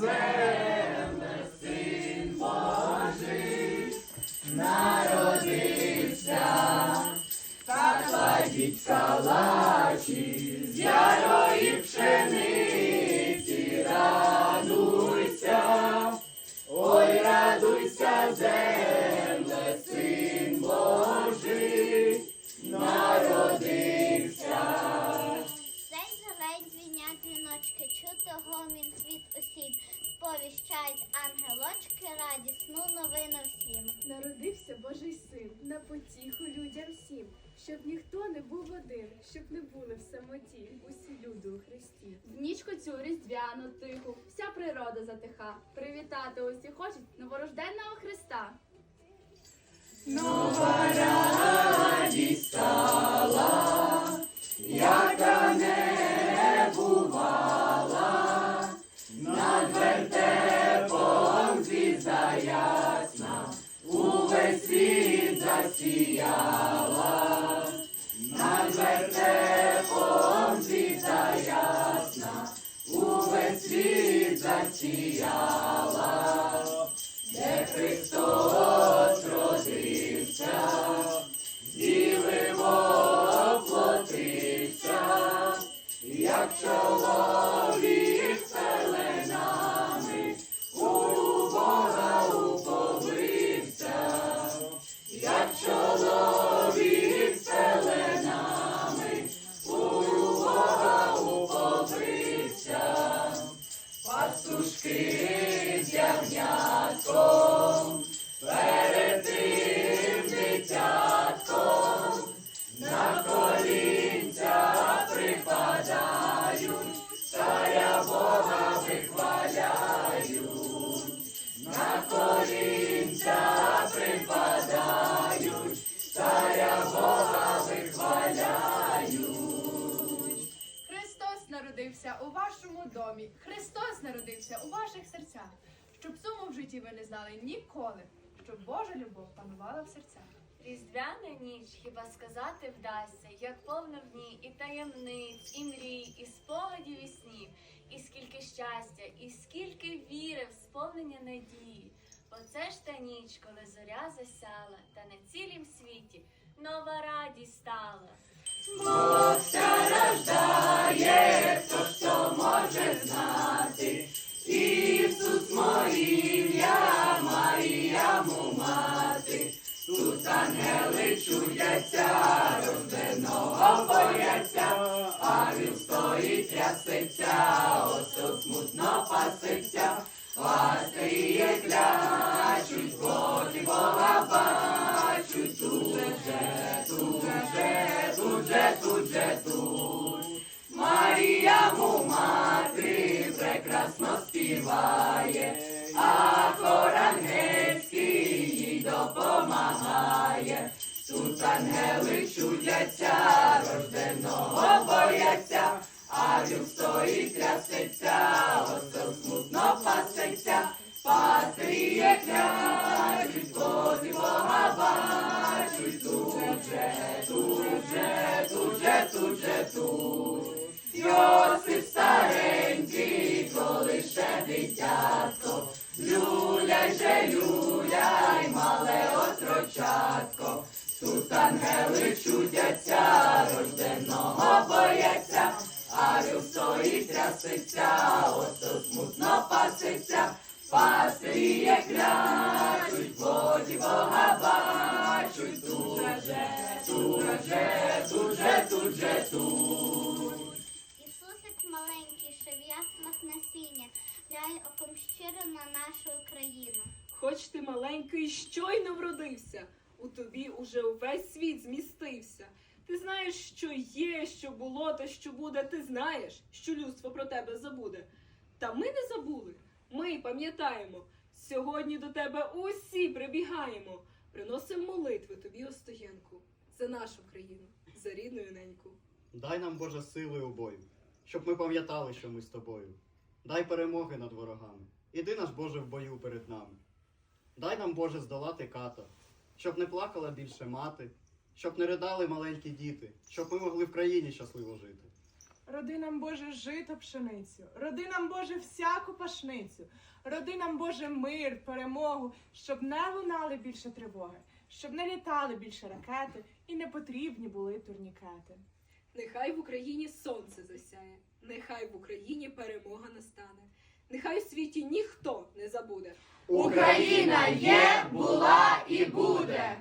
земле син Божий народився, та кладіть кала. День дзвінять дзвіночки, чути гомін світ усім. Сповіщають ангелочки радісну новину всім. Народився Божий син на потіху людям всім, щоб ніхто не був один, щоб не були в самоті усі люди у Христі. В нічку цю різдвяну тиху, вся природа затиха. Привітати усі хочуть новорожденного Христа. радість засіяла, над вертепом звізда ясна, увесь світ засіяла, пастушки з ягнятком, перед на колінця припадають, царя Бога вихваляють, на колінця припадають, царя Бога вихваляють. Христос народився у вашому домі. Христос народився у ваших серцях. Щоб суму в житті ви не знали ніколи, щоб Божа любов панувала в серцях. Різдвяна ніч хіба сказати вдасться, як повно в ній і таємниць, і мрій, і спогадів, і снів, і скільки щастя, і скільки віри в сповнення надії. Оце ж та ніч, коли зоря засяла, та на цілім світі нова радість стала. Ангели чудяться, рожденого бояться, а він стоїть трясеться, осел смутно пасеться, а він стоїть трясеться, осел смутно пасеться, пастирі клячуть, воді Бога бачуть, тут же, тут же, тут же, тут же, тут. Ісусик маленький, що в яснах насіння, гляй оком щиро на нашу Україну. Хоч ти маленький щойно вродився, у тобі уже увесь світ змістився. Ти знаєш, що є, що було та що буде. Ти знаєш, що людство про тебе забуде. Та ми не забули. Ми пам'ятаємо. Сьогодні до тебе усі прибігаємо. Приносимо молитви тобі, Остоєнку, за нашу країну, за рідну неньку. Дай нам, Боже, сили у бою, щоб ми пам'ятали, що ми з тобою. Дай перемоги над ворогами. Іди наш Боже в бою перед нами. Дай нам, Боже, здолати ката, щоб не плакала більше мати, щоб не ридали маленькі діти, щоб ми могли в країні щасливо жити. Роди нам Боже жито пшеницю, роди нам Боже всяку пашницю, роди нам Боже мир, перемогу, щоб не лунали більше тривоги, щоб не літали більше ракети і не потрібні були турнікети. Нехай в Україні сонце засяє, нехай в Україні перемога настане. нехай у світі ніхто не забуде. Україна є, була і буде.